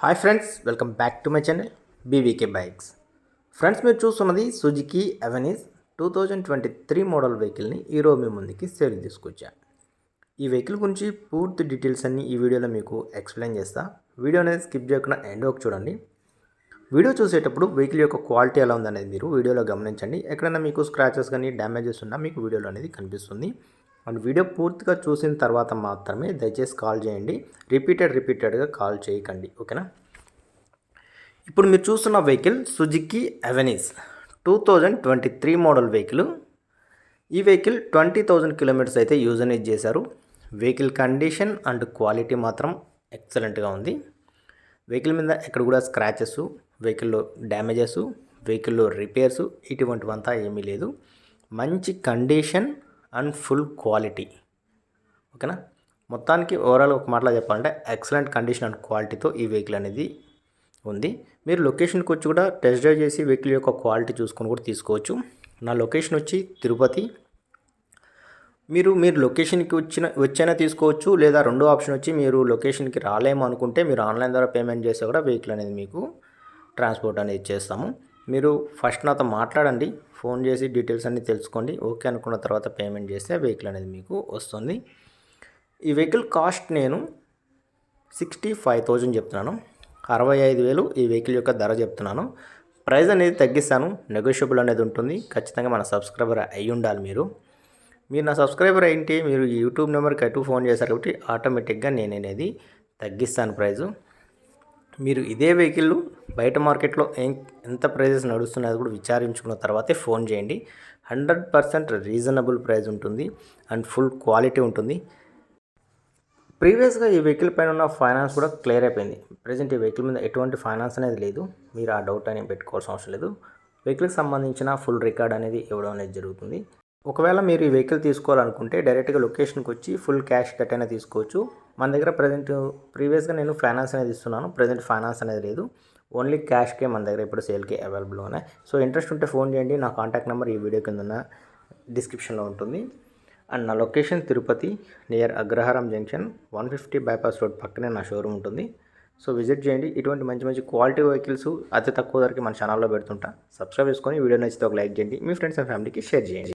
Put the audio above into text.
Hi friends welcome back to my channel BVK bikes friends మీరు చూస్తున్నది Suzuki Avenis two thousand twenty three model వెహికల్ని ఈరోజు మీ ముందుకి sale తీసుకొచ్చా. ఈ వెహికల్ గురించి పూర్తి డీటెయిల్స్ అన్నీ ఈ వీడియోలో మీకు ఎక్స్ప్లెయిన్ చేస్తా. వీడియో అనేది స్కిప్ చేయకుండా ఎండ్ వరకు చూడండి. వీడియో చూసేటప్పుడు వెహికల్ యొక్క క్వాలిటీ ఎలా ఉందనేది మీరు వీడియోలో గమనించండి. ఎక్కడైనా మీకు స్క్రాచెస్ కానీ డ్యామేజెస్ ఉన్నా మీకు వీడియోలో అనేది కనిపిస్తుంది. అండ్ వీడియో పూర్తిగా చూసిన తర్వాత మాత్రమే దయచేసి కాల్ చేయండి. రిపీటెడ్ రిపీటెడ్గా కాల్ చేయకండి. ఓకేనా? ఇప్పుడు మీరు చూస్తున్న vehicle Suzuki Avenis. Two thousand twenty three model vehicle. ఈ వెహికల్ ట్వంటీ థౌజండ్ కిలోమీటర్స్ అయితే యూజ్ అనేది చేశారు. వెహికల్ కండిషన్ అండ్ క్వాలిటీ మాత్రం ఎక్సలెంట్గా ఉంది. వెహికల్ మీద ఎక్కడ కూడా స్క్రాచెస్ వెహికల్లో డ్యామేజెస్ వెహికల్లో రిపేర్స్ ఇటువంటివంతా ఏమీ లేదు. మంచి కండిషన్ అండ్ ఫుల్ క్వాలిటీ. ఓకేనా? మొత్తానికి ఓవరాల్ ఒక మాటలో చెప్పాలంటే ఎక్సలెంట్ కండిషన్ అండ్ క్వాలిటీతో ఈ వెహికల్ అనేది ఉంది. మీరు లొకేషన్కి వచ్చి కూడా టెస్ట్ డ్రైవ్ చేసి వెహికల్ యొక్క క్వాలిటీ చూసుకొని కూడా తీసుకోవచ్చు. నా లొకేషన్ వచ్చి తిరుపతి. మీరు మీరు లొకేషన్కి వచ్చిన వచ్చైనా తీసుకోవచ్చు లేదా రెండో ఆప్షన్ వచ్చి మీరు లొకేషన్కి రాలేము అనుకుంటే మీరు ఆన్లైన్ ద్వారా పేమెంట్ చేస్తే కూడా వెహికల్ అనేది మీకు ట్రాన్స్పోర్ట్ అనేది చేస్తాము మీరు ఫస్ట్ నాతో మాట్లాడండి ఫోన్ చేసి డీటెయిల్స్ అన్నీ తెలుసుకోండి. ఓకే అనుకున్న తర్వాత పేమెంట్ చేస్తే వెహికల్ అనేది మీకు వస్తుంది. ఈ వెహికల్ కాస్ట్ నేను సిక్స్టీ ఫైవ్ థౌజండ్ చెప్తున్నాను. అరవై ఐదు వేలు ఈ వెహికల్ యొక్క ధర చెప్తున్నాను. ప్రైస్ అనేది తగ్గిస్తాను. నెగోషియబుల్ అనేది ఉంటుంది. ఖచ్చితంగా మన సబ్స్క్రైబర్ అయి ఉండాలి మీరు. మీరు నా సబ్స్క్రైబర్ ఏంటి? మీరు యూట్యూబ్ నెంబర్కి అటు ఫోన్ చేశారు కాబట్టి ఆటోమేటిక్గా నేను అనేది తగ్గిస్తాను ప్రైజు. మీరు ఇదే వెహికల్ బయట మార్కెట్లో ఏం ఎంత ప్రైజెస్ నడుస్తున్నాయో కూడా విచారించుకున్న తర్వాతే ఫోన్ చేయండి. హండ్రెడ్ పర్సెంట్ రీజనబుల్ ప్రైస్ ఉంటుంది అండ్ ఫుల్ క్వాలిటీ ఉంటుంది. ప్రీవియస్గా ఈ వెహికల్ పైన ఉన్న ఫైనాన్స్ కూడా క్లియర్ అయిపోయింది. ప్రజెంట్ ఈ వెహికల్ మీద ఎటువంటి ఫైనాన్స్ అనేది లేదు. మీరు ఆ డౌట్ అనేది పెట్టుకోవాల్సిన అవసరం లేదు. వెహికల్కి సంబంధించిన ఫుల్ రికార్డ్ అనేది ఇవ్వడం అనేది జరుగుతుంది. ఒకవేళ మీరు ఈ వెహికల్ తీసుకోవాలనుకుంటే డైరెక్ట్గా లొకేషన్కి వచ్చి ఫుల్ క్యాష్ కట్ అయినా తీసుకోవచ్చు. మన దగ్గర ప్రజెంట్ ప్రీవియస్గా నేను ఫైనాన్స్ అనేది ఇస్తున్నాను. ప్రజెంట్ ఫైనాన్స్ అనేది లేదు. ఓన్లీ క్యాష్కే మన దగ్గర ఇప్పుడు సేల్కి అవైలబుల్ ఉన్నాయి. సో ఇంట్రెస్ట్ ఉంటే ఫోన్ చేయండి. నా కాంటాక్ట్ నెంబర్ ఈ వీడియో కింద ఉన్న డిస్క్రిప్షన్లో ఉంటుంది. అండ్ నా location Tirupati near Agraharam junction one fifty bypass road పక్కనే నా షోరూమ్ ఉంటుంది. సో విజిట్ చేయండి. ఇటువంటి మంచి మంచి క్వాలిటీ వెహికల్స్ అతి తక్కువ ధరకి మన ఛానల్లో పెడుతుంటా. సబ్స్క్రైబ్ చేసుకొని వీడియో నచ్చితే ఒక లైక్ చేయండి. మీ ఫ్రెండ్స్ అండ్ ఫ్యామిలీకి షేర్ చేయండి.